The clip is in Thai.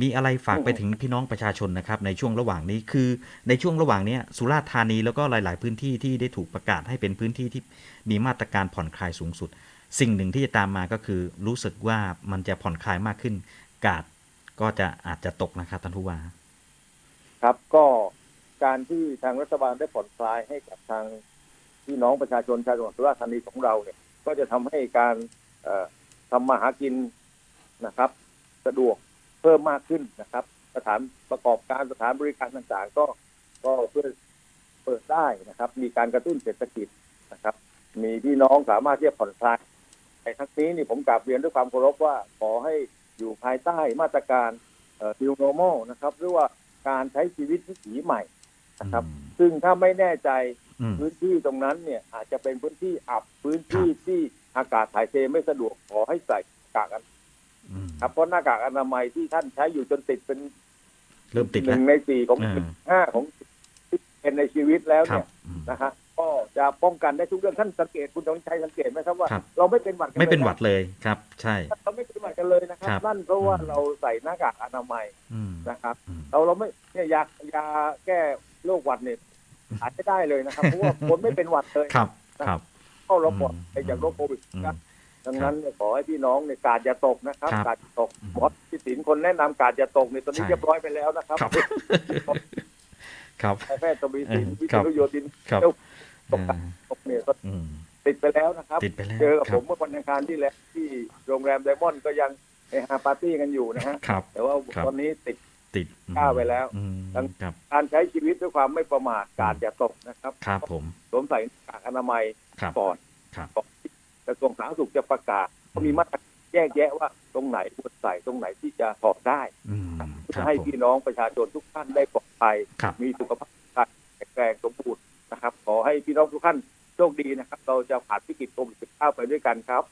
มีอะไรฝากไปอืมถึงพี่น้องประชาชนนะครับในช่วงระหว่างนี้คือในช่วงระหว่างเนี้ยสุราษฎร์ธานีแล้วก็หลาย ๆ พื้นที่ที่ได้ถูกประกาศให้เป็นพื้นที่ที่มีมาตรการผ่อนคลายสูงสุด สิ่งหนึ่งที่จะตามมาก็คือ รู้สึกว่ามันจะผ่อนคลายมากขึ้น กาดก็จะอาจจะตกนะครับท่านผู้ว่าครับก็การที่ทางรัฐบาลได้ผ่อนคลายให้กับทางพี่น้องประชาชนชาวจังหวัดสุราษฎร์ธานีของเราเนี่ย ก็จะทำให้การเอ่อทำมาหากินนะครับ สะดวก เพิ่มมากขึ้นนะครับ สถานประกอบการสถานบริการต่างๆ ก็ก็เพื่อเปิดได้นะครับ มีการกระตุ้นเศรษฐกิจนะครับ มีพี่น้องสามารถที่จะผ่อนคลายในทั้งนี้นี่ผมกราบเรียนด้วยความเคารพว่าขอให้อยู่ภายใต้มาตรการเอ่อ new normal นะครับหรือว่าการใช้ชีวิตวิถีใหม่นะครับอืมซึ่งถ้าไม่แน่ใจอืม พื้นที่ตรงนั้นเนี่ยอาจจะเป็นพื้นที่อับพื้นที่ที่อากาศถ่ายเทไม่สะดวกขอให้ใส่หน้ากากอนามัยอืม ครับเพราะหน้ากากอนามัยที่ท่านใช้อยู่จนติดเป็นเริ่มติดหแล้วนึ่งในสี่ของอ่าห้าของที่เป็นในชีวิตแล้วครัเนี่บยอืมนะฮะก็จะป้องกันได้ทุกเรื่องท่านสังเกตคุณต้องชัยสังเกตไหมครับว่าครับเราไม่เป็นหวัดกัไม่เป็นหลยะวัดเลยครับ ใช่เราไม่เป็นหวัดกันเลยนะครับครับนั่นเพราะว่าอืมเราใส่หน้ากากอนามัยอืมนะครับอืมเราเราไม่เนี่ยยายาแก้โรคหวัดเนี่ยหาไม่ได้เลยนะครับเพราะว่าคนไม่เป็นหวัดเลยครับครับเข้าเราปลอดอืมภัยจากโรคโควิดอืมนะ ดังนั้นเนี่ยขอให้พี่น้องเนี่ยกาดอย่าตกนะครับ ครับกาดอย่าตกอืมหมอพิสินคนแนะนำกาดอย่าตกเนี่ยตอนนี้ใช่ เรียบร้อยไปแล้วนะครับครับ ครับ นายแพทย์ตบีสินเออวิครัศบนุโยธินครับ เจ้าตกอ่าตกเนี่ยก็อืม ติดไปแล้วนะครับ ติดไปแล้วเจอกับคผรับมเมื่อวันอังคารที่แล้วที่โรงแรมไดมอนด์ก็ยังเฮฮาปาร์ตี้กันอยู่นะฮะครับ แต่ว่าครับ ตอนนี้ติด ติดอืมก้าวไปแล้วอืมทั้งครับ การใช้ชีวิตด้วยความไม่ประมาทกาดอย่าตกนะครับครับผม สวมใส่หน้ากากอนามัยครับ ก่อนครับ ก่อนที่ กระทรวงสาธารณสุขจะประกาศก็มีมาตรการแยกแยะว่าตรงไหนควรใส่ตรงไหนที่จะถอดได้อืมเพื่ครัอบให้ผมพี่น้องประชาชนทุกท่านได้ปลอดภัยครับมีสุขภาพแข็งแรงสมบูรณ์นะครับ ขอให้พี่น้องทุกท่านโชคดีนะครับ เราจะผ่านวิกฤตโควิด19ไปด้วยกันครับ